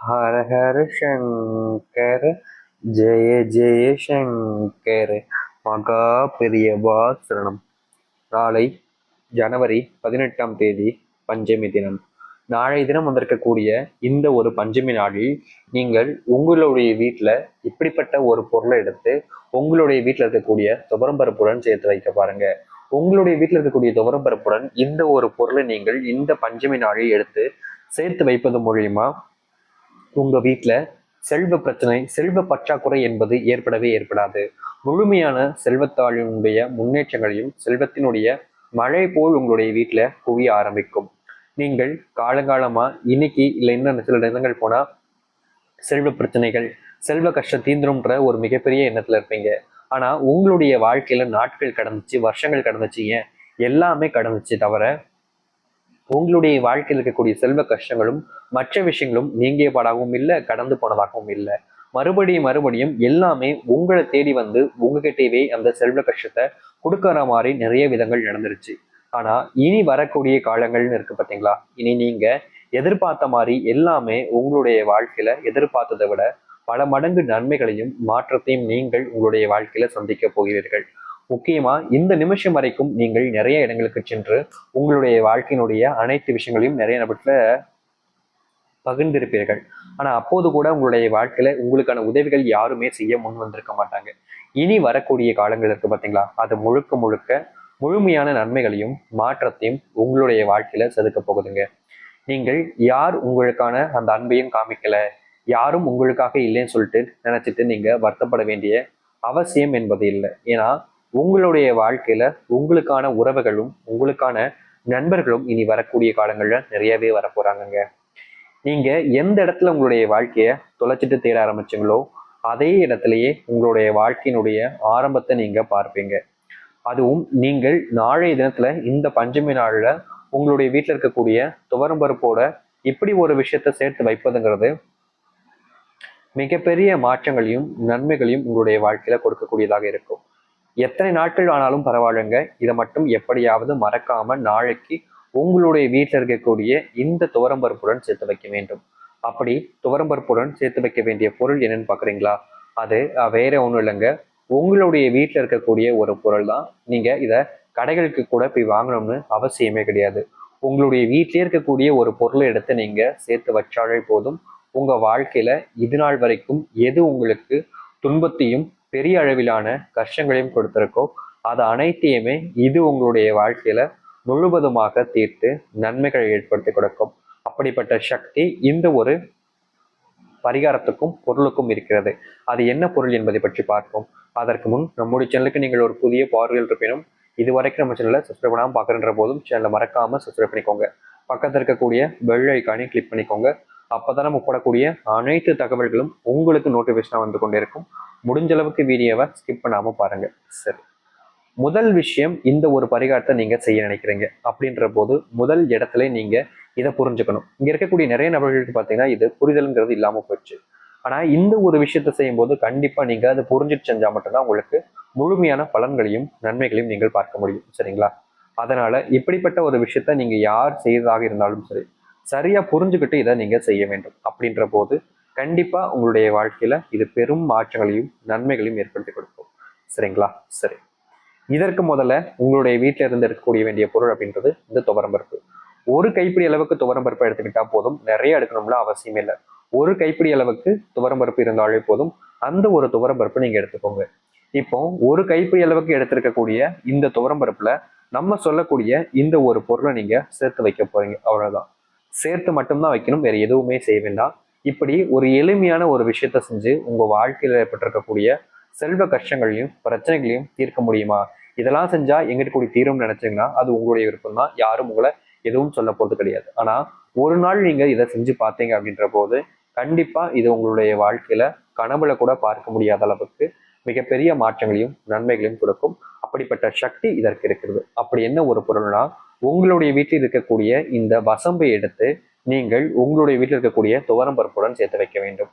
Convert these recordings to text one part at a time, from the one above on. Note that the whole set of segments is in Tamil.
ஹர ஹர சங்கர ஜெய ஜெய சங்கர் மகா பெரியவா சரணம் நாளை ஜனவரி பதினெட்டாம் தேதி பஞ்சமி தினம். நாளை தினம் வந்திருக்கக்கூடிய இந்த ஒரு பஞ்சமி நாளில் நீங்கள் உங்களுடைய வீட்டில் இப்படிப்பட்ட ஒரு பொருளை எடுத்து உங்களுடைய வீட்டில் இருக்கக்கூடிய துவரம்பருப்புடன் சேர்த்து வைக்க பாருங்க. உங்களுடைய வீட்டில் இருக்கக்கூடிய துவரம்பருப்புடன் இந்த ஒரு பொருளை நீங்கள் இந்த பஞ்சமி நாளில் எடுத்து சேர்த்து வைப்பது மூலியமா உங்கள் வீட்டில் செல்வ பிரச்சனை செல்வ பற்றாக்குறை என்பது ஏற்படவே ஏற்படாது. முழுமையான செல்வத்தாளினுடைய முன்னேற்றங்களையும் செல்வத்தினுடைய மழை போல் உங்களுடைய வீட்டில் குவிய ஆரம்பிக்கும். நீங்கள் காலங்காலமாக இன்னைக்கு இல்லை இன்னும் சில இடங்கள் போனால் செல்வ பிரச்சனைகள் செல்வ கஷ்டம் தீந்துரும்ன்ற ஒரு மிகப்பெரிய எண்ணத்தில் இருப்பீங்க. ஆனால் உங்களுடைய வாழ்க்கையில் நாட்கள் கடந்துச்சு வருஷங்கள் கடந்துச்சு ஏன்? எல்லாமே கடந்துச்சு தவிர உங்களுடைய வாழ்க்கையில் இருக்கக்கூடிய செல்வ கஷ்டங்களும் மற்ற விஷயங்களும் நீங்கியபாடாகவும் இல்லை கடந்து போனதாகவும் இல்லை. மறுபடியும் மறுபடியும் எல்லாமே உங்களை தேடி வந்து உங்ககிட்டவே அந்த செல்வ கஷ்டத்தை கொடுக்கற மாதிரி நிறைய விதங்கள் நடந்துருச்சு. ஆனா இனி வரக்கூடிய காலங்கள்னு இருக்கு பார்த்தீங்களா இனி நீங்க எதிர்பார்த்த மாதிரி எல்லாமே உங்களுடைய வாழ்க்கையில எதிர்பார்த்ததை விட பல மடங்கு நன்மைகளையும் மாற்றத்தையும் நீங்கள் உங்களுடைய வாழ்க்கையில சந்திக்க போகிறீர்கள். முக்கியமா இந்த நிமிஷம் வரைக்கும் நீங்கள் நிறைய இடங்களுக்கு சென்று உங்களுடைய வாழ்க்கையினுடைய அனைத்து விஷயங்களையும் நிறைய நபத்துல பகிர்ந்திருப்பீர்கள். ஆனா அப்போது கூட உங்களுடைய வாழ்க்கையில உங்களுக்கான உதவிகள் யாருமே செய்ய முன் வந்திருக்க மாட்டாங்க. இனி வரக்கூடிய காலங்கள் இருக்கு பாத்தீங்களா? அது முழுக்க முழுக்க முழுமையான நன்மைகளையும் மாற்றத்தையும் உங்களுடைய வாழ்க்கையில செதுக்க போகுதுங்க. நீங்கள் யார் உங்களுக்கான அந்த அன்பையும் காமிக்கல? யாரும் உங்களுக்காக இல்லைன்னு சொல்லிட்டு நினைச்சிட்டு நீங்க வருத்தப்பட வேண்டிய அவசியம் என்பது இல்லை. ஏன்னா உங்களுடைய வாழ்க்கையில உங்களுக்கான உறவுகளும் உங்களுக்கான நண்பர்களும் இனி வரக்கூடிய காலங்கள்ல நிறையவே வரப்போறாங்கங்க. நீங்க எந்த இடத்துல உங்களுடைய வாழ்க்கைய தொலைச்சிட்டு தேட ஆரம்பிச்சீங்களோ அதே இடத்துலயே உங்களுடைய வாழ்க்கையினுடைய ஆரம்பத்தை நீங்க பார்ப்பீங்க. அதுவும் நீங்கள் நாளைய தினத்துல இந்த பஞ்சமி நாள்ல உங்களுடைய வீட்டில் இருக்கக்கூடிய துவரம்பருப்போட இப்படி ஒரு விஷயத்த சேர்த்து வைப்பதுங்கிறது மிகப்பெரிய மாற்றங்களையும் நன்மைகளையும் உங்களுடைய வாழ்க்கையில கொடுக்கக்கூடியதாக இருக்கும். எத்தனை நாட்கள் ஆனாலும் பரவாயில்லைங்க. இதை மட்டும் எப்படியாவது மறக்காம நாளைக்கு உங்களுடைய வீட்டில் இருக்கக்கூடிய இந்த துவரம்பருப்புடன் சேர்த்து வைக்க வேண்டும். அப்படி துவரம்பருப்புடன் சேர்த்து வைக்க வேண்டிய பொருள் என்னன்னு பாக்குறீங்களா? அது வேற ஒன்றும் இல்லைங்க. உங்களுடைய வீட்டில் இருக்கக்கூடிய ஒரு பொருள் தான். நீங்க இதை கடைகளுக்கு கூட போய் வாங்கணும்னு அவசியமே கிடையாது. உங்களுடைய வீட்டிலே இருக்கக்கூடிய ஒரு பொருளை எடுத்து நீங்க சேர்த்து வச்சாலே போதும். உங்க வாழ்க்கையில இது நாள் வரைக்கும் எது உங்களுக்கு துன்பத்தையும் பெரிய அளவிலான கஷ்டங்களையும் கொடுத்துருக்கோ அது அனைத்தையுமே இது உங்களுடைய வாழ்க்கையில முழுவதுமாக தீர்த்து நன்மைகளை ஏற்படுத்தி கொடுக்கும். அப்படிப்பட்ட சக்தி இந்த ஒரு பரிகாரத்துக்கும் பொருளுக்கும் இருக்கிறது. அது என்ன பொருள் என்பதை பற்றி பார்ப்போம். அதற்கு முன் நம்முடைய சேனலுக்கு நீங்கள் ஒரு புதிய பார்வையில் இருப்பினும் இது வரைக்கும் நம்ம சேனலை சப்ஸ்கிரைப் பண்ணாமல் பார்க்குறன்ற போதும் சேனலை மறக்காமல் சப்ஸ்கிரைப் பண்ணிக்கோங்க. பக்கத்தில் இருக்கக்கூடிய பெல் ஐக்கானையும் கிளிக் பண்ணிக்கோங்க. அப்போ தான் நம்ம போடக்கூடிய அனைத்து தகவல்களும் உங்களுக்கு நோட்டிஃபிகேஷனாக வந்து கொண்டே இருக்கும். முடிஞ்ச அளவுக்கு வீடியோவை ஸ்கிப் பண்ணாமல் பாருங்கள் சரி. முதல் விஷயம் இந்த ஒரு பரிகாரத்தை நீங்கள் செய்ய நினைக்கிறீங்க. அப்படின்ற போது முதல் இடத்துல நீங்கள் இதை புரிஞ்சுக்கணும். இங்கே இருக்கக்கூடிய நிறைய நபர்களுக்கு பார்த்தீங்கன்னா இது புரிதல்ங்கிறது இல்லாமல் போயிடுச்சு. ஆனால் இந்த ஒரு விஷயத்தை செய்யும்போது கண்டிப்பாக நீங்கள் அதை புரிஞ்சுட்டு செஞ்சால் மட்டும்தான் உங்களுக்கு முழுமையான பலன்களையும் நன்மைகளையும் நீங்கள் பார்க்க முடியும். சரிங்களா? அதனால இப்படிப்பட்ட ஒரு விஷயத்த நீங்க யார் செய்ததாக இருந்தாலும் சரி சரியா புரிஞ்சுக்கிட்டு இதை நீங்க செய்ய வேண்டும். அப்படின்ற போது கண்டிப்பா உங்களுடைய வாழ்க்கையில இது பெரும் மாற்றங்களையும் நன்மைகளையும் ஏற்படுத்தி கொடுக்கும். சரிங்களா? சரி. இதற்கு முதல்ல உங்களுடைய வீட்டில இருந்து எடுக்கக்கூடிய வேண்டிய பொருள் அப்படின்றது இந்த துவரம்பருப்பு ஒரு கைப்பிடி அளவுக்கு துவரம்பருப்பை எடுத்துக்கிட்டா போதும். நிறைய எடுக்கணும்ல அவசியம் இல்லை. ஒரு கைப்பிடி அளவுக்கு துவரம்பருப்பு இருந்தாலே போதும். அந்த ஒரு துவரம்பருப்பு நீங்க எடுத்துக்கோங்க. இப்போ ஒரு கைப்பிடி அளவுக்கு எடுத்திருக்கக்கூடிய இந்த துவரம்பருப்புல நம்ம சொல்லக்கூடிய இந்த ஒரு பொருளை நீங்க சேர்த்து வைக்க போறீங்க. அவ்வளவுதான். சேர்த்து மட்டும்தான் வைக்கணும். வேற எதுவுமே செய்ய வேண்டாம். இப்படி ஒரு எளிமையான ஒரு விஷயத்த செஞ்சு உங்க வாழ்க்கையில் ஏற்பட்டிருக்கக்கூடிய செல்வ கஷ்டங்களையும் பிரச்சனைகளையும் தீர்க்க முடியுமா? இதெல்லாம் செஞ்சா எங்கிட்ட கூடி தீரும்னு நினைச்சீங்கன்னா அது உங்களுடைய விருப்பம் தான். யாரும் உங்களை எதுவும் சொல்ல போறது கிடையாது. ஆனா ஒரு நாள் நீங்க இதை செஞ்சு பார்த்தீங்க அப்படின்ற போது கண்டிப்பா இது உங்களுடைய வாழ்க்கையில கனவுல கூட பார்க்க முடியாத அளவுக்கு மிகப்பெரிய மாற்றங்களையும் நன்மைகளையும் கொடுக்கும். அப்படிப்பட்ட சக்தி இதற்கு இருக்கிறது. அப்படி என்ன ஒரு பொருள்னா உங்களுடைய வீட்டில் இருக்கக்கூடிய இந்த வசம்பை எடுத்து நீங்கள் உங்களுடைய வீட்டில் இருக்கக்கூடிய துவரம் பருப்புடன் சேர்த்து வைக்க வேண்டும்.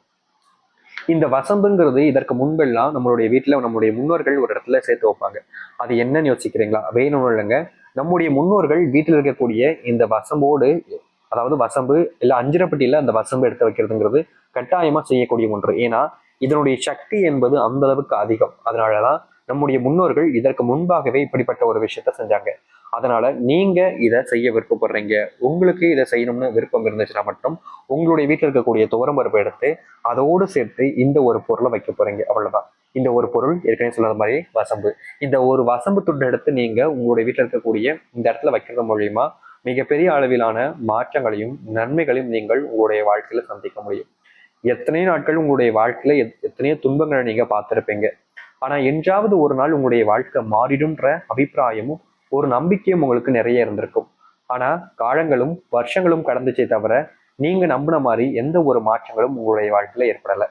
இந்த வசம்புங்கிறது இதற்கு முன்பெல்லாம் நம்மளுடைய வீட்டில் நம்மளுடைய முன்னோர்கள் ஒரு இடத்துல சேர்த்து வைப்பாங்க. அது என்னன்னு யோசிக்கிறீங்களா? வேணும் இல்லைங்க. நம்முடைய முன்னோர்கள் வீட்டில் இருக்கக்கூடிய இந்த வசம்போடு அதாவது வசம்பு இல்லை அஞ்சிரப்பட்டியில் அந்த வசம்பு எடுத்து வைக்கிறதுங்கிறது கட்டாயமா செய்யக்கூடிய ஒன்று. ஏன்னா இதனுடைய சக்தி என்பது அந்த அளவுக்கு அதிகம். அதனாலதான் நம்முடைய முன்னோர்கள் இதற்கு முன்பாகவே இப்படிப்பட்ட ஒரு விஷயத்த செஞ்சாங்க. அதனால் நீங்கள் இதை செய்ய விருப்பப்படுறீங்க. உங்களுக்கு இதை செய்யணும்னு விருப்பம் இருந்துச்சுன்னா மட்டும் உங்களுடைய வீட்டில் இருக்கக்கூடிய துவரம் பருப்பு எடுத்து அதோடு சேர்த்து இந்த ஒரு பொருளை வைக்க போகிறீங்க அவ்வளோதான் இந்த ஒரு பொருள் ஏற்கனவே சொல்லாத மாதிரி வசம்பு. இந்த ஒரு வசம்பு துண்டு எடுத்து நீங்கள் உங்களுடைய வீட்டில் இருக்கக்கூடிய இந்த இடத்துல வைக்கிறது மூலியமா மிகப்பெரிய அளவிலான மாற்றங்களையும் நன்மைகளையும் நீங்கள் உங்களுடைய வாழ்க்கையில் சந்திக்க முடியும். எத்தனையோ நாட்கள் உங்களுடைய வாழ்க்கையில எத்- எத்தனையோ துன்பங்களை நீங்கள் பார்த்துருப்பீங்க. ஆனா என்றாவது ஒரு நாள் உங்களுடைய வாழ்க்கை மாறிடும்ன்ற அபிப்பிராயமும் ஒரு நம்பிக்கையும் உங்களுக்கு நிறைய இருந்திருக்கும். ஆனா காலங்களும் வருஷங்களும் கடந்துச்சே தவிர நீங்க நம்பின மாதிரி எந்த ஒரு மாற்றங்களும் உங்களுடைய வாழ்க்கையில ஏற்படல.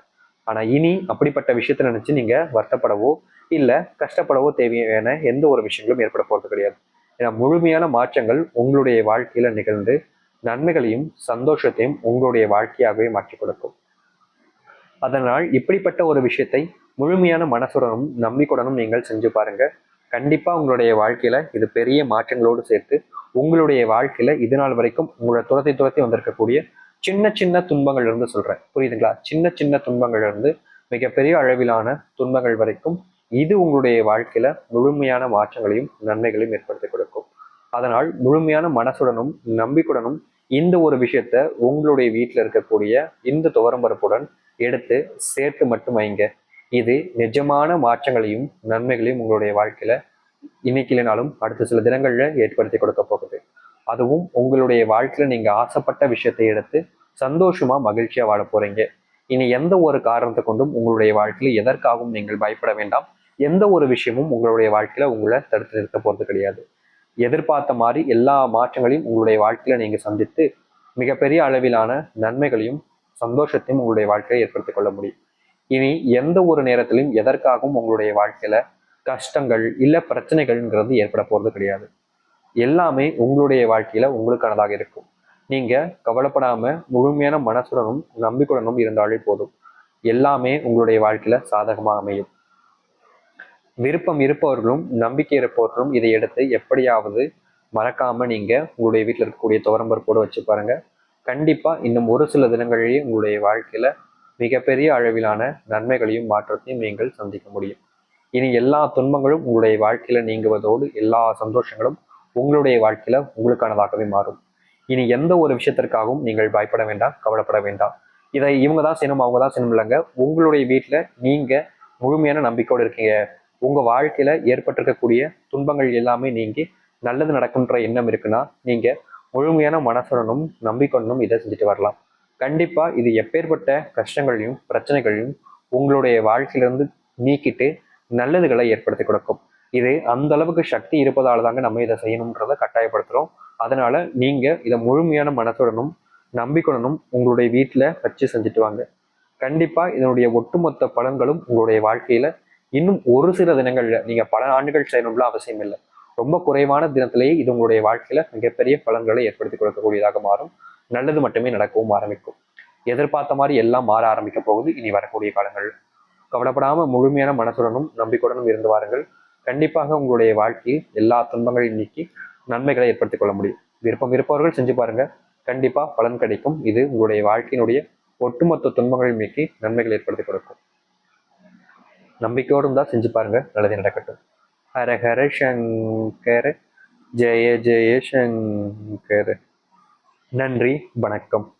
ஆனா இனி அப்படிப்பட்ட விஷயத்த நினைச்சு நீங்க வருத்தப்படவோ இல்ல கஷ்டப்படவோ தேவையான எந்த ஒரு விஷயங்களும் ஏற்பட போறது கிடையாது. ஏன்னா முழுமையான மாற்றங்கள் உங்களுடைய வாழ்க்கையில நிகழ்ந்து நன்மைகளையும் சந்தோஷத்தையும் உங்களுடைய வாழ்க்கையாகவே மாற்றிக் கொடுக்கும். அதனால் இப்படிப்பட்ட ஒரு விஷயத்தை முழுமையான மனசுடனும் நம்பிக்கையுடனும் நீங்கள் செஞ்சு பாருங்க. கண்டிப்பா உங்களுடைய வாழ்க்கையில இது பெரிய மாற்றங்களோடு சேர்த்து உங்களுடைய வாழ்க்கையில இது நாள் வரைக்கும் உங்களோட துரத்தி துரத்தி வந்திருக்கக்கூடிய சின்ன சின்ன துன்பங்கள் இருந்து சொல்றேன். புரியுதுங்களா? சின்ன சின்ன துன்பங்கள் இருந்து மிகப்பெரிய அளவிலான துன்பங்கள் வரைக்கும் இது உங்களுடைய வாழ்க்கையில முழுமையான மாற்றங்களையும் நன்மைகளையும் ஏற்படுத்தி கொடுக்கும். அதனால் முழுமையான மனசுடனும் நம்பிக்கையுடனும் இந்த ஒரு விஷயத்த உங்களுடைய வீட்டில் இருக்கக்கூடிய இந்த துவரம்பருப்புடன் எடுத்து சேர்த்து மட்டும் வைங்க. இது நிஜமான மாற்றங்களையும் நன்மைகளையும் உங்களுடைய வாழ்க்கையில இன்னைக்கு இல்லைனாலும் அடுத்த சில தினங்கள்ல ஏற்படுத்தி கொடுக்க போகுது. அதுவும் உங்களுடைய வாழ்க்கையில நீங்க ஆசைப்பட்ட விஷயத்தை எடுத்து சந்தோஷமா மகிழ்ச்சியா வாழ போறீங்க. இனி எந்த ஒரு காரணத்தை கொண்டும் உங்களுடைய வாழ்க்கையில எதற்காகவும் நீங்கள் பயப்பட வேண்டாம். எந்த ஒரு விஷயமும் உங்களுடைய வாழ்க்கையில உங்களை தடுத்து நிறுத்த போறது கிடையாது. எதிர்பார்த்த மாதிரி எல்லா மாற்றங்களையும் உங்களுடைய வாழ்க்கையில நீங்க சந்தித்து மிகப்பெரிய அளவிலான நன்மைகளையும் சந்தோஷத்தையும் உங்களுடைய வாழ்க்கையை ஏற்படுத்திக் கொள்ள முடியும். இனி எந்த ஒரு நேரத்திலும் எதற்காகவும் உங்களுடைய வாழ்க்கையில கஷ்டங்கள் இல்ல பிரச்சனைகள்ங்கிறது ஏற்பட போறது கிடையாது. எல்லாமே உங்களுடைய வாழ்க்கையில உங்களுக்கானதாக இருக்கும். நீங்க கவலைப்படாம முழுமையான மனசுடனும் நம்பிக்கையுடனும் இருந்தாலே போதும். எல்லாமே உங்களுடைய வாழ்க்கையில சாதகமாக அமையும். விருப்பம் இருப்பவர்களும் நம்பிக்கை இருப்பவர்களும் இதை எடுத்து எப்படியாவது மறக்காம நீங்க உங்களுடைய வீட்டில் இருக்கக்கூடிய துவரம்பருப்போடு வச்சு பாருங்க. கண்டிப்பா இன்னும் ஒரு சில தினங்களிலேயே உங்களுடைய வாழ்க்கையில மிகப்பெரிய அளவிலான நன்மைகளையும் மாற்றத்தையும் நீங்கள் சந்திக்க முடியும். இனி எல்லா துன்பங்களும் உங்களுடைய வாழ்க்கையில நீங்குவதோடு எல்லா சந்தோஷங்களும் உங்களுடைய வாழ்க்கையில உங்களுக்கானதாகவே மாறும். இனி எந்த ஒரு விஷயத்திற்காகவும் நீங்கள் பயப்பட வேண்டாம் கவலைப்பட வேண்டாம். இதை இவங்க தான் செய்யணும் அவங்க தான் செய்யணும் இல்லைங்க. உங்களுடைய வீட்டில் நீங்கள் முழுமையான நம்பிக்கையோடு இருக்கீங்க. உங்கள் வாழ்க்கையில் ஏற்பட்டிருக்கக்கூடிய துன்பங்கள் எல்லாமே நீங்கி நல்லது நடக்குன்ற எண்ணம் இருக்குன்னா நீங்கள் முழுமையான மனசுடனும் நம்பிக்கொண்டும் இதை செஞ்சுட்டு வரலாம். கண்டிப்பாக இது எப்பேற்பட்ட கஷ்டங்களையும் பிரச்சனைகளையும் உங்களுடைய வாழ்க்கையிலிருந்து நீக்கிட்டு நல்லதுகளை ஏற்படுத்தி கொடுக்கும். இது அந்த அளவுக்கு சக்தி இருப்பதால தாங்க நம்ம இதை செய்யணுன்றதை கட்டாயப்படுத்துகிறோம் அதனால நீங்கள் இதை முழுமையான மனசுடனும் நம்பிக்கையுடனும் உங்களுடைய வீட்டில் வச்சு செஞ்சுட்டு வாங்க. கண்டிப்பாக இதனுடைய ஒட்டுமொத்த பலன்களும் உங்களுடைய வாழ்க்கையில் இன்னும் ஒரு சில தினங்களில் நீங்கள் பல ஆண்டுகள் செய்யணும்ல அவசியம் இல்லை. ரொம்ப குறைவான தினத்திலேயே இது உங்களுடைய வாழ்க்கையில மிகப்பெரிய பலன்களை ஏற்படுத்தி கொடுக்கக்கூடியதாக மாறும். நல்லது மட்டுமே நடக்கவும் ஆரம்பிக்கும். எதிர்பார்த்த மாதிரி எல்லாம் மாற ஆரம்பிக்க போகுது. இனி வரக்கூடிய காலங்கள். கவலைப்படாம முழுமையான மனசுடனும் நம்பிக்கையுடனும் இருந்து வாருங்கள். கண்டிப்பாக உங்களுடைய வாழ்க்கையில் எல்லா துன்பங்களையும் நீக்கி நன்மைகளை ஏற்படுத்திக் கொள்ள முடியும். விருப்பம் இருப்பவர்கள் செஞ்சு பாருங்க. கண்டிப்பா பலன் கிடைக்கும். இது உங்களுடைய வாழ்க்கையினுடைய ஒட்டுமொத்த துன்பங்களையும் நீக்கி நன்மைகளை ஏற்படுத்தி கொடுக்கும். நம்பிக்கையோடும் தான் செஞ்சு பாருங்க. நல்லது நடக்கட்டும். ஹரஹர சங்கர் ஜெய ஜெய சங்கர். நன்றி வணக்கம்.